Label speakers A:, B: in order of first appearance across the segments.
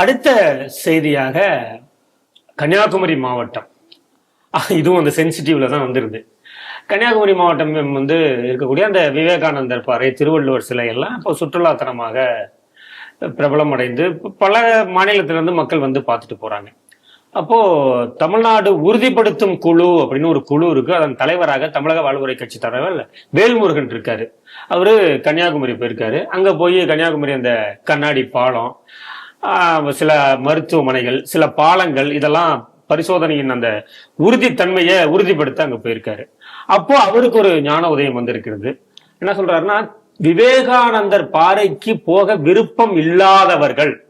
A: அடுத்த செய்தியாக கன்னியாகுமரி மாவட்டம். இதுவும் அந்த சென்சிட்டிவ்ல தான் வந்துருது. கன்னியாகுமரி மாவட்டம் வந்து இருக்கக்கூடிய அந்த விவேகானந்தர் பாறை திருவள்ளுவர் சிலை எல்லாம் இப்போ சுற்றுலாத்தனமாக பிரபலமடைந்து பல மாநிலத்திலிருந்து மக்கள் வந்து பார்த்துட்டு போறாங்க. அப்போ தமிழ்நாடு உறுதிப்படுத்தும் குழு அப்படின்னு ஒரு குழு இருக்கு. அதன் தலைவராக தமிழக வாழ்வுரை கட்சி தலைவர் வேல்முருகன் இருக்காரு. அவரு கன்னியாகுமரி போயிருக்காரு. அங்க போய் கன்னியாகுமரி அந்த கண்ணாடி பாலம் சில மருத்துவமனைகள் சில பாலங்கள் இதெல்லாம் பரிசோதனையின் அந்த உறுதித்தன்மையை உறுதிப்படுத்த அங்க போயிருக்காரு. அப்போ அவருக்கு ஒரு ஞான உதயம் வந்திருக்கிறது. என்ன சொல்றாருன்னா விவேகானந்தர் பாறைக்கு போக விருப்பம் இல்லாதவர்கள்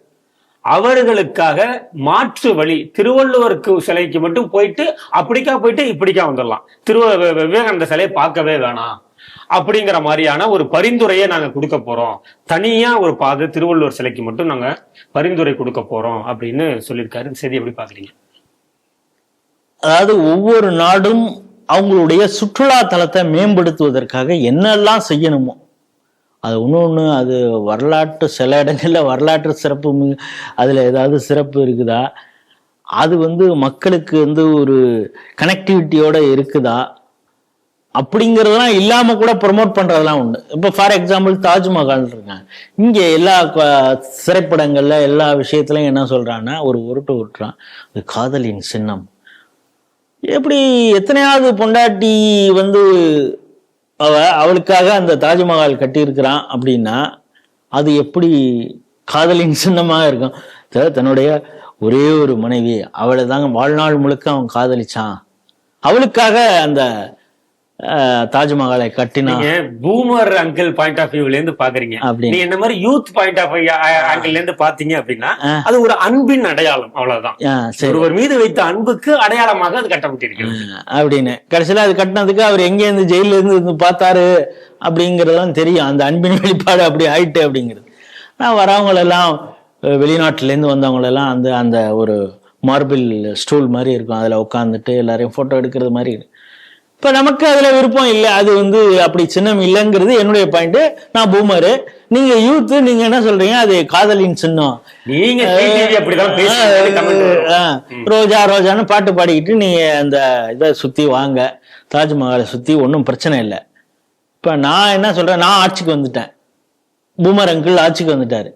A: அவர்களுக்காக மாற்று வழி திருவள்ளுவருக்கு சிலைக்கு மட்டும் போயிட்டு அப்படிக்கா போயிட்டு இப்படிக்கா வந்துடலாம். திருவ வி- விவேகானந்த சிலையை பார்க்கவே வேணாம். அப்படிங்கிற மாதிரியான ஒரு பரிந்துரையை நாங்க கொடுக்க போறோம். தனியா ஒரு பாதை திருவள்ளுவர் சிலைக்கு மட்டும் நாங்க பரிந்துரை கொடுக்க போறோம் அப்படின்னு சொல்லியிருக்காரு. சரி செய்தி எப்படி பாக்குறீங்க
B: அதாவது ஒவ்வொரு நாடும் அவங்களுடைய சுற்றுலா தலத்தை மேம்படுத்துவதற்காக என்னெல்லாம் செய்யணுமோ அது இன்னொன்று அது வரலாற்று சில இடங்களில் வரலாற்று சிறப்பு அதில் ஏதாவது சிறப்பு இருக்குதா? அது வந்து மக்களுக்கு வந்து ஒரு கனெக்டிவிட்டியோட இருக்குதா? அப்படிங்கிறதெல்லாம் இல்லாம கூட ப்ரொமோட் பண்றதெல்லாம் உண்டு. இப்போ ஃபார் எக்ஸாம்பிள் தாஜ்மஹால் இருக்காங்க இங்க எல்லா திரைப்படங்கள்ல எல்லா விஷயத்துலயும் என்ன சொல்றான்னா ஒரு உருட்டு உருட்டுறான். அது காதலின் சின்னம். எப்படி எத்தனையாவது பொண்டாட்டி வந்து அவ அவளுக்காக அந்த தாஜ்மஹால் கட்டியிருக்கிறான் அப்படின்னா அது எப்படி காதலின் சின்னமாக இருக்கும்? தன்னுடைய ஒரே ஒரு மனைவி அவளை தாங்க வாழ்நாள் முழுக்க அவன் காதலிச்சான். அவளுக்காக அந்த தாஜ்மஹாலை கட்டினான்
A: நீங்க பூமர் அங்கிள் பாயிண்ட் ஆஃப் வியூல இருந்து பாக்குறீங்க. நீங்க இந்த மாதிரி யூத் பாயிண்ட் ஆஃப் ஆங்கிள் இருந்து பாத்தீங்க அப்படின்னா. அது ஒரு அன்பின் அடையாளம் அவ்வளவுதான். ஒருவர் மீது வைத்த அன்புக்கு அடையாளமாக அது கட்டப்பட்டிருக்கிறது.
B: அப்படின்னு. கடைசியில அது கட்டினதுக்கு அவர் எங்க இருந்து ஜெயில இருந்து இருந்து பார்த்தாரு அப்படிங்கறதெல்லாம் தெரியும். அந்த அன்பின் வெளிப்பாடு அப்படி ஆயிட்டு அப்படிங்கிறது. நான் வரவங்க எல்லாம் அஹ், வெளிநாட்டுல இருந்து வந்தவங்க எல்லாம் அந்த அந்த ஒரு மார்பிள் ஸ்டூல் மாதிரி இருக்கும். அதுல உட்காந்துட்டு எல்லாரையும் போட்டோ எடுக்கிறது மாதிரி. இப்ப நமக்கு அதுல விருப்பம் இல்லை அது வந்து அப்படி சின்னம் இல்லைங்கிறது என்னுடைய பாயிண்ட் நான் பூமரு நீங்க யூத் நீங்க என்ன சொல்றீங்க? அது காதலின் சின்னம்.
A: நீங்க
B: ரோஜா ரோஜான்னு பாட்டு பாடிக்கிட்டு நீங்க அந்த இதை சுத்தி வாங்க. தாஜ்மஹாலை சுத்தி ஒன்றும் பிரச்சனை இல்லை. இப்ப நான் என்ன சொல்றேன்? நான் ஆட்சிக்கு வந்துட்டேன். பூமர் அங்கிள் ஆட்சிக்கு வந்துட்டாரு.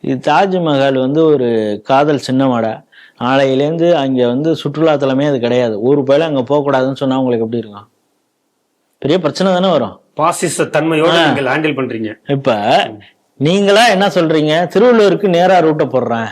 B: இது தாஜ்மஹால் வந்து ஒரு காதல் சின்னமாடா. நாளையிலேருந்து அங்க வந்து சுற்றுலா தலமே அது கிடையாது. ஊர் போயில அங்க போகக்கூடாதுன்னு சொன்னா உங்களுக்கு எப்படி இருக்கும்? பெரிய பிரச்சனை தானே வரும்.
A: பாசிச தன்மையோட நீங்கள் ஹேண்டில் பண்றீங்க.
B: இப்ப நீங்களா என்ன சொல்றீங்க? திருவள்ளூருக்கு நேரா ரூட்டை போடுறேன்.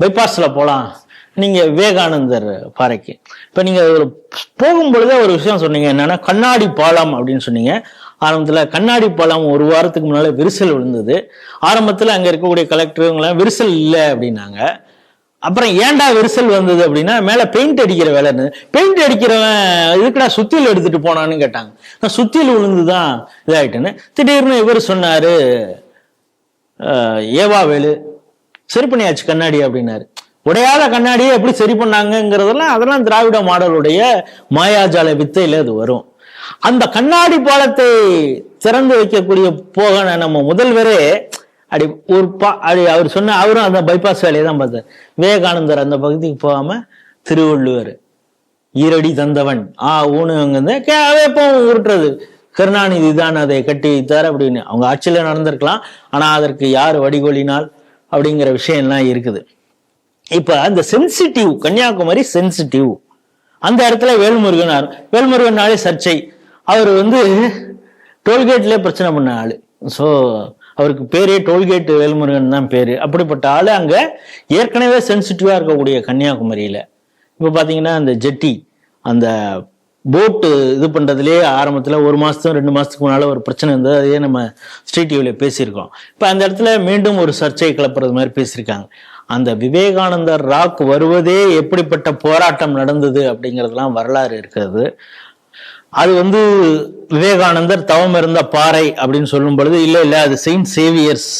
B: பைபாஸ்ல போலாம். நீங்க விவேகானந்தர் பாறைக்கு. இப்ப நீங்க ஒரு போகும் பொழுதே ஒரு விஷயம் சொன்னீங்க. என்னன்னா கண்ணாடி பாலம் அப்படின்னு சொன்னீங்க. ஆரம்பத்துல கண்ணாடி பாலம் ஒரு வாரத்துக்கு முன்னால விரிசல் விழுந்தது. ஆரம்பத்துல அங்க இருக்கக்கூடிய கலெக்டர் இவங்கெல்லாம் விரிசல் இல்லை அப்படின்னாங்க. அப்புறம் ஏன்டா விரிசல் வந்தது அப்படின்னா மேல பெயிண்ட் அடிக்கிற வேலைன்னு. பெயிண்ட் அடிக்கிறவன் இதுக்கடா சுத்தியில் எடுத்துட்டு போனான்னு கேட்டாங்க. நான் சுத்தியில் விழுந்துதான் இதாயிட்டேன்னு. திடீர்னு இவர் சொன்னாரு ஏவா வேலு சரி பண்ணியாச்சு கண்ணாடி அப்படின்னாரு. உடையாத கண்ணாடியை எப்படி சரி பண்ணாங்கிறதெல்லாம் அதெல்லாம் திராவிட மாடலுடைய மாயாஜால வித்தையில அது வரும். அந்த கண்ணாடி பாலத்தை திறந்து வைக்கக்கூடிய போக நம்ம முதல்வரே அப்படி ஒரு பா அப்படி அவர் சொன்ன அவரும் அந்த பைபாஸ் வேலையை தான் பார்த்தார். விவேகானந்தர் அந்த பகுதிக்கு போகாம திருவள்ளுவர் ஈரடி தந்தவன் ஆ ஊனு அங்க போ உருட்டுறது. கருணாநிதி தான் அதை கட்டி வைத்தார் அப்படின்னு. அவங்க ஆட்சியில் நடந்திருக்கலாம் ஆனால் அதற்கு யார் வடிகோலினால் அப்படிங்கிற விஷயம்லாம் இருக்குது. இப்போ அந்த சென்சிட்டிவ் கன்னியாகுமரி சென்சிட்டிவ் அந்த இடத்துல வேல்முருகனார் வேல்முருகனாலே சர்ச்சை. அவர் வந்து டோல்கேட்லேயே பிரச்சனை பண்ண ஆள். ஸோ அவருக்கு பேரே டோல்கேட் வேல்முருகன் தான் பேர். அப்படிப்பட்ட ஆள் அங்கே ஏற்கனவே சென்சிட்டிவாக இருக்கக்கூடிய கன்னியாகுமரியில். இப்போ பார்த்தீங்கன்னா அந்த ஜெட்டி அந்த போட்டு இது பண்ணுறதுலேயே ஆரம்பத்தில் ஒரு மாதத்தும் ரெண்டு மாதத்துக்கு முன்னால் ஒரு பிரச்சனை இருந்தது. அதையே நம்ம ஸ்ட்ரீட் டிவியில் பேசியிருக்கோம். இப்போ அந்த இடத்துல மீண்டும் ஒரு சர்ச்சை கிளப்புறது மாதிரி பேசியிருக்காங்க. அந்த விவேகானந்தர் ராக் வருவதே எப்படிப்பட்ட போராட்டம் நடந்தது அப்படிங்கிறதுலாம் வரலாறு இருக்கிறது. அது வந்து விவேகானந்தர் தவம் இருந்த பாறை அப்படின்னு சொல்லும் பொழுது இல்லை இல்லை அது செயின்ட் சேவியர்ஸ்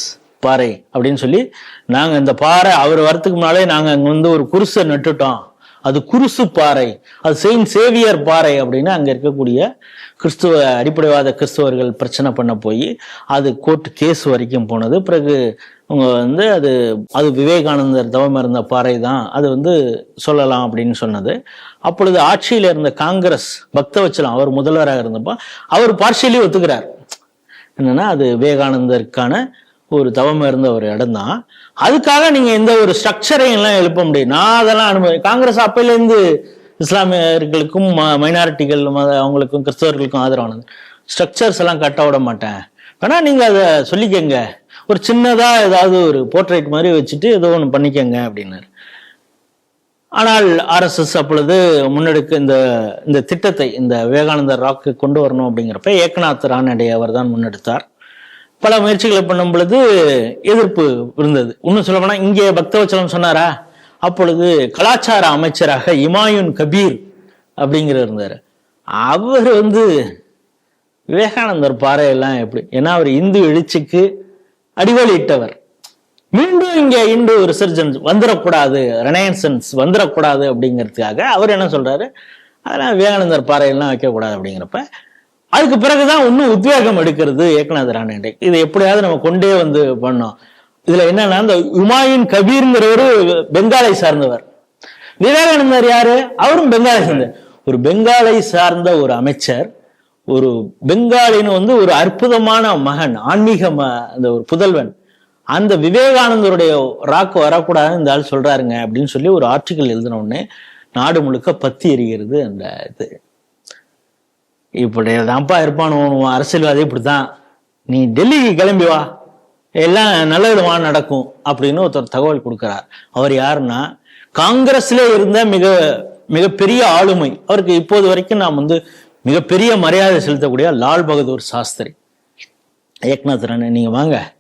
B: பாறை அப்படின்னு சொல்லி நாங்கள் இந்த பாறை அவர் வரத்துக்கு முன்னாலே நாங்கள் அங்கே வந்து ஒரு குருசை நட்டுட்டோம். அது குருசு பாறை. அது செயின்ட் சேவியர் பாறை அப்படின்னு அங்கே இருக்கக்கூடிய கிறிஸ்துவ அடிப்படைவாத கிறிஸ்துவர்கள் பிரச்சனை பண்ண போய் அது கோர்ட் கேஸ் வரைக்கும் போனது. பிறகு அவங்க வந்து அது அது விவேகானந்தர் தவம் இருந்த பாறை தான் அது வந்து சொல்லலாம் அப்படின்னு சொன்னது. அப்பொழுது ஆட்சியில் இருந்த காங்கிரஸ் பக்தவச்சலம் அவர் முதல்வராக இருந்தப்போ அவர் பார்ஷியலி ஒத்துக்கிறார். என்னன்னா அது விவேகானந்தருக்கான ஒரு தவம் இருந்த ஒரு இடம் தான். அதுக்காக நீங்க எந்த ஒரு ஸ்ட்ரக்சரையும் எல்லாம் எழுப்ப முடியும் நான் அதெல்லாம் அனுபவி காங்கிரஸ் அப்பையிலேருந்து இஸ்லாமியர்களுக்கும் மைனாரிட்டிகள் அவங்களுக்கும் கிறிஸ்தவர்களுக்கும் ஆதரவானது. ஸ்ட்ரக்சர்ஸ் எல்லாம் கட்ட விட மாட்டேன். வேணா நீங்க அதை சொல்லிக்கங்க. ஒரு சின்னதாக ஏதாவது ஒரு போர்ட்ரேட் மாதிரி வச்சுட்டு ஏதோ ஒன்று பண்ணிக்கங்க அப்படின்னாரு. ஆனால் ஆர்எஸ்எஸ் அப்பொழுது முன்னெடுக்க இந்த இந்த திட்டத்தை இந்த விவேகானந்தர் ராக்கு கொண்டு வரணும் அப்படிங்கிறப்ப ஏக்நாத் ரானடே அவர் தான் முன்னெடுத்தார். பல முயற்சிகளை பண்ணும் பொழுது எதிர்ப்பு இருந்தது. இன்னும் சொல்ல போனால் இங்கே பக்தவச்சலம் சொன்னாரா? அப்பொழுது கலாச்சார அமைச்சராக இமாயுன் கபீர் அப்படிங்கிற இருந்தார். அவர் வந்து விவேகானந்தர் பாறையெல்லாம் எப்படி ஏன்னா அவர் இந்து எழுச்சிக்கு அடிவழியிட்டவர். மீண்டும் இங்கே இந்து ரிசர்ஜன்ஸ் வந்துடக்கூடாது ரெனையன்சன்ஸ் வந்துடக்கூடாது அப்படிங்கிறதுக்காக அவர் என்ன சொல்றாரு? அதெல்லாம் விவேகானந்தர் பாறையெல்லாம் வைக்கக்கூடாது அப்படிங்கிறப்ப அதுக்கு பிறகுதான் இன்னும் உத்வேகம் எடுக்கிறது ஏக்நாத் ராணே இதை எப்படியாவது நம்ம கொண்டே வந்து பண்ணோம். இதுல என்னன்னா இந்த உமாயின் கபீர்ங்கிறவரு பெங்காலை சார்ந்தவர். விவேகானந்தர் யாரு? அவரும் பெங்காலை சார்ந்த ஒரு பெங்காலை சார்ந்த ஒரு அமைச்சர் ஒரு பெங்காலின்னு வந்து ஒரு அற்புதமான மகன் ஆன்மீக ம- அந்த ஒரு புதல்வன். அந்த விவேகானந்தருடைய ராக்கு வரக்கூடாதுன்னு இந்த ஆள் சொல்றாருங்க அப்படின்னு சொல்லி ஒரு ஆர்டிக்கல் எழுதின உடனே நாடு முழுக்க பத்தி எரிகிறது அந்த இது. இப்படி தான்ப்பா இருப்பான் உன் அரசியல்வாதி இப்படித்தான். நீ டெல்லிக்கு கிளம்பி வா. எல்லாம் நல்ல நடக்கும் அப்படின்னு ஒருத்தர் தகவல் கொடுக்கிறார். அவர் யாருன்னா காங்கிரஸ்ல இருந்த மிக மிகப்பெரிய ஆளுமை. அவருக்கு இப்போது வரைக்கும் நாம் வந்து மிகப்பெரிய மரியாதை செலுத்தக்கூடிய லால் பகதூர் சாஸ்திரி. ஏக்நாத் ராணே வாங்க.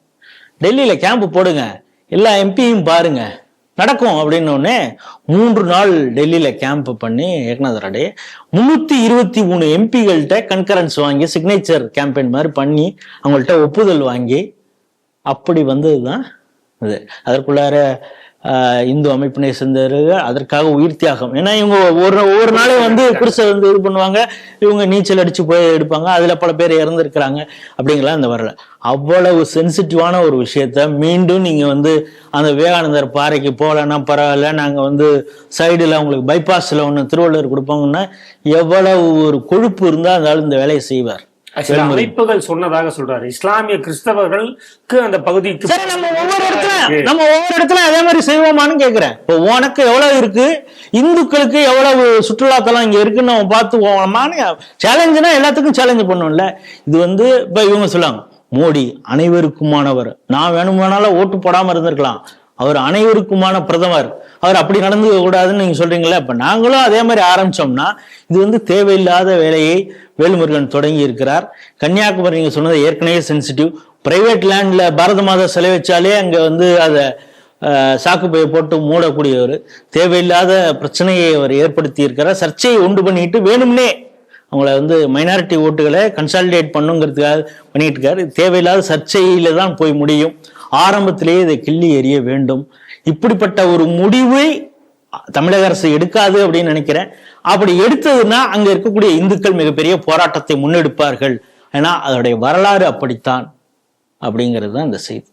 B: டெல்லியில் கேம்ப் போடுங்க. எல்லா எம்பியும் பாருங்க. நடக்கும் அப்படின்னு மூன்று நாள் டெல்லியில் கேம்ப் பண்ணி ஏக்நாத் ராடே முந்நூற்றி இருபத்தி மூணு எம்பிகள்கிட்ட கன்கரன்ஸ் வாங்கி சிக்னேச்சர் கேம்பெயின் மாதிரி பண்ணி அவங்கள்ட்ட ஒப்புதல் வாங்கி அப்படி வந்ததுதான் இது. அதற்குள்ளார இந்து அமைப்பினை சேர்ந்தவர்கள் அதற்காக உயிர் தியாகம். ஏன்னா இவங்க ஒரு ஒவ்வொரு நாளும் வந்து குடிசை வந்து இது பண்ணுவாங்க. இவங்க நீச்சல் அடிச்சு போய் எடுப்பாங்க. அதுல பல பேர் இறந்துருக்கிறாங்க அப்படிங்கலாம் இந்த வரல. அவ்வளவு சென்சிட்டிவான ஒரு விஷயத்த மீண்டும் நீங்க வந்து அந்த விவேகானந்தர் பாறைக்கு போகலன்னா பரவாயில்ல. நாங்க வந்து சைடுல உங்களுக்கு பைபாஸ்ல ஒன்று திருவள்ளுவர் கொடுப்பாங்கன்னா எவ்வளவு ஒரு கொழுப்பு இருந்தால் அந்த ஆள் இந்த வேலையை செய்வார்.
A: சில அமைப்புகள் சொன்னதாக சொல்றாரு. இஸ்லாமிய கிறிஸ்தவர்களுக்கு அந்த பகுதிக்கு
B: நம்ம ஒவ்வொரு இடத்துல நம்ம ஒவ்வொரு இடத்துல அதே மாதிரி செய்வோமான்னு கேக்குறேன். இப்போ உனக்கு எவ்வளவு இருக்கு? இந்துக்களுக்கு எவ்வளவு சுற்றுலாத்தலம் இங்க இருக்குன்னு நம்ம பார்த்து போவோமான்னு சேலஞ்சுனா எல்லாத்துக்கும் சேலஞ்ச் பண்ணும்ல. இது வந்து இப்ப இவங்க சொல்லுவாங்க மோடி அனைவருக்குமானவர். நான் வேணுமானாலும் ஓட்டு போடாம இருந்திருக்கலாம். அவர் அனைவருக்குமான பிரதமர். அவர் அப்படி நடந்துக்க கூடாதுன்னு நீங்க சொல்றீங்களா அப்ப நாங்களும் அதே மாதிரி ஆரம்பிச்சோம்னா இது வந்து தேவையில்லாத வேலையை வேல்முருகன் தொடங்கி இருக்கிறார். கன்னியாகுமரி நீங்க சொன்னது ஏற்கனவே சென்சிட்டிவ் பிரைவேட் லேண்ட்ல பாரத மாதா சிலை வச்சாலே அங்க வந்து அதை சாக்குப்பையை போட்டு மூடக்கூடியவர். தேவையில்லாத பிரச்சனையை அவர் ஏற்படுத்தி இருக்கிறார். சர்ச்சையை உண்டு பண்ணிட்டு வேணும்னே அவங்கள வந்து மைனாரிட்டி ஓட்டுகளை கன்சாலிடேட் பண்ணுங்கிறதுக்காக பண்ணிட்டு இருக்காரு. தேவையில்லாத சர்ச்சையில தான் போய் முடியும். ஆரம்பத்திலேயே இதை கிள்ளி எறிய வேண்டும். இப்படிப்பட்ட ஒரு முடிவை தமிழக அரசு எடுக்காது அப்படின்னு நினைக்கிறேன். அப்படி எடுத்ததுன்னா அங்க இருக்கக்கூடிய இந்துக்கள் மிகப்பெரிய போராட்டத்தை முன்னெடுப்பார்கள். ஏன்னா அதோடைய வரலாறு அப்படித்தான் அப்படிங்கிறது தான் இந்த செய்தி.